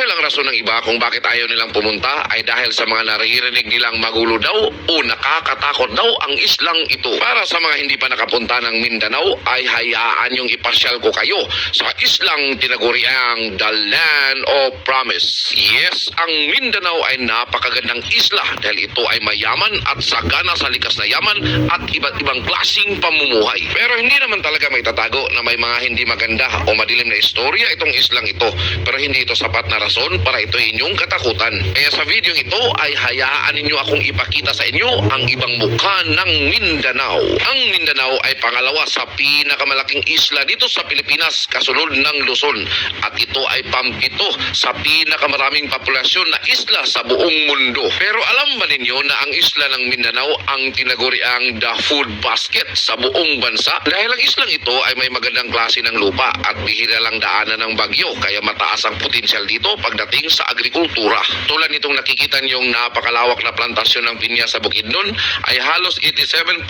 Marahil ang rason ng iba kung bakit ayaw nilang pumunta ay dahil sa mga naririnig nilang magulo daw o nakakatakot daw ang islang ito. Para sa mga hindi pa nakapunta ng Mindanao ay hayaan yung ipasyal ko kayo sa islang tinaguriang The Land of Promise. Yes, ang Mindanao ay napakagandang isla dahil ito ay mayaman at sagana sa likas na yaman at iba't ibang klasing pamumuhay. Pero hindi naman talaga may tatago na may mga hindi maganda o madilim na istorya itong islang ito. Pero hindi ito sapat na rason para ito inyong katakutan. Kaya sa video ito ay hayaan ninyo akong ipakita sa inyo ang ibang mukha ng Mindanao. Ang Mindanao ay pangalawa sa pinakamalaking isla dito sa Pilipinas kasunod ng Luzon. At ito ay pampito sa pinakamaraming populasyon na isla sa buong mundo. Pero alam ba ninyo na ang isla ng Mindanao ang tinaguriang the food basket sa buong bansa? Dahil ang islang ito ay may magandang klase ng lupa at bihira lang daanan ng bagyo kaya mataas ang potensyal dito pagdating sa agrikultura. Tulad nitong nakikita niyong napakalawak na plantasyon ng pinya sa Bukidnon ay halos 87%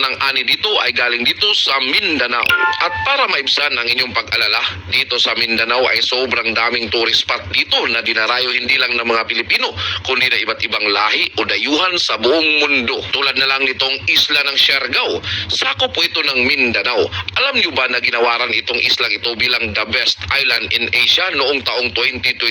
ng ani dito ay galing dito sa Mindanao. At para maibsan ang inyong pag-alala, dito sa Mindanao ay sobrang daming tourist spot dito na dinarayo hindi lang ng mga Pilipino kundi na iba't ibang lahi o dayuhan sa buong mundo. Tulad na lang nitong isla ng Siargao. Sako po ito ng Mindanao. Alam niyo ba na ginawaran itong islang ito bilang the best island in Asia noong taong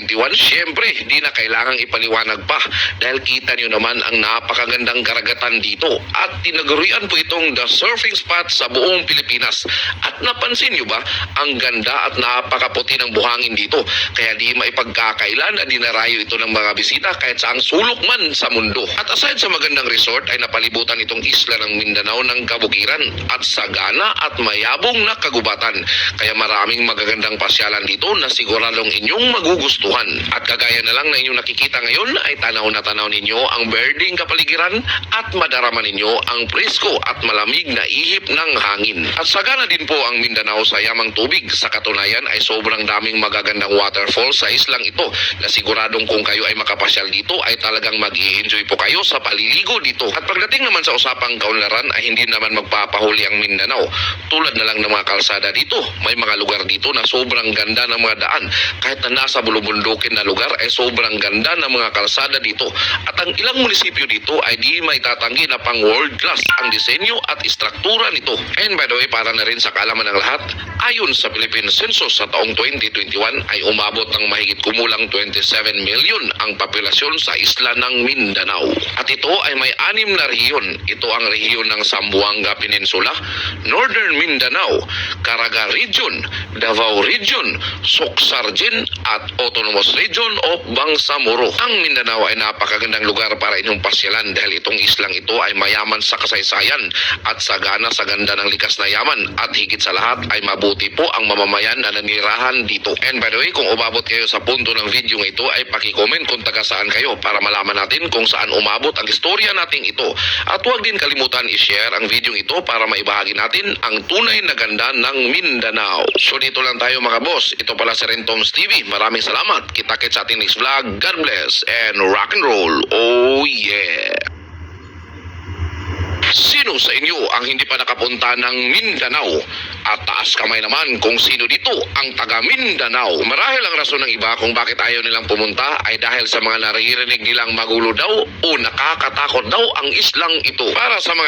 2021? Siyempre, di na kailangang ipaliwanag pa dahil kita niyo naman ang napakagandang karagatan dito at tinagurian po itong the surfing spot sa buong Pilipinas. At napansin niyo ba ang ganda at napakaputi ng buhangin dito kaya di maipagkakailan na dinarayo ito ng mga bisita kahit saang sulok man sa mundo. At aside sa magandang resort ay napalibutan itong isla ng Mindanao ng kabukiran at sagana at mayabong na kagubatan. Kaya maraming magagandang pasyalan dito na siguradong inyong magugustuhan. At kagaya na lang na inyong nakikita ngayon ay tanaw na tanaw ninyo ang birding kapaligiran at madarama ninyo ang presko at malamig na ihip ng hangin. At sagana din po ang Mindanao sa yamang tubig. Sa katunayan ay sobrang daming magagandang waterfall sa islang ito na siguradong kung kayo ay makapasyal dito ay talagang mag enjoy po kayo sa paliligo dito. At pagdating naman sa usapang kaunlaran ay hindi naman magpapahuli ang Mindanao. Tulad na lang ng mga kalsada dito, may mga lugar dito na sobrang ganda ng mga daan. Kahit na nasa bulubundukin na lugar ay sobrang ganda ng mga kalsada dito. At ang ilang munisipyo dito ay di may tatanggi na pang world class ang disenyo at istruktura nito. And by the way, para na rin sa kaalaman ng lahat, ayon sa Philippine Census sa taong 2021 ay umabot ng mahigit kumulang 27 million ang populasyon sa isla ng Mindanao. At ito ay may anim na rehiyon. Ito ang rehiyon ng Zamboanga Peninsula, Northern Mindanao, Caraga Region, Davao Region, Soksargen at Autonomous Region of Bangsamoro. Ang Mindanao ay napakagandang lugar para inyong pasyalan dahil itong islang ito ay mayaman sa kasaysayan at sagana sa ganda ng likas na yaman at higit sa lahat ay mabuti po ang mamamayan na nanirahan dito. And by the way, kung umabot kayo sa punto ng video ito ay pakicomment kung taga saan kayo para malaman natin kung saan umabot ang istorya nating ito. At huwag din kalimutan i-share ang video ito para maibahagi natin ang tunay na ganda ng Mindanao. So dito lang tayo mga boss. Ito pala si Rentoms TV. Maraming salamat. Kita-kits sa ating next vlog. God bless and rock and roll. Oh yeah! Sino sa inyo ang hindi pa nakapunta ng Mindanao? At taas kamay naman kung sino dito ang taga Mindanao. Marahil ang rason ng iba kung bakit ayaw nilang pumunta ay dahil sa mga naririnig nilang magulo daw o nakakatakot daw ang islang ito. Para sa mga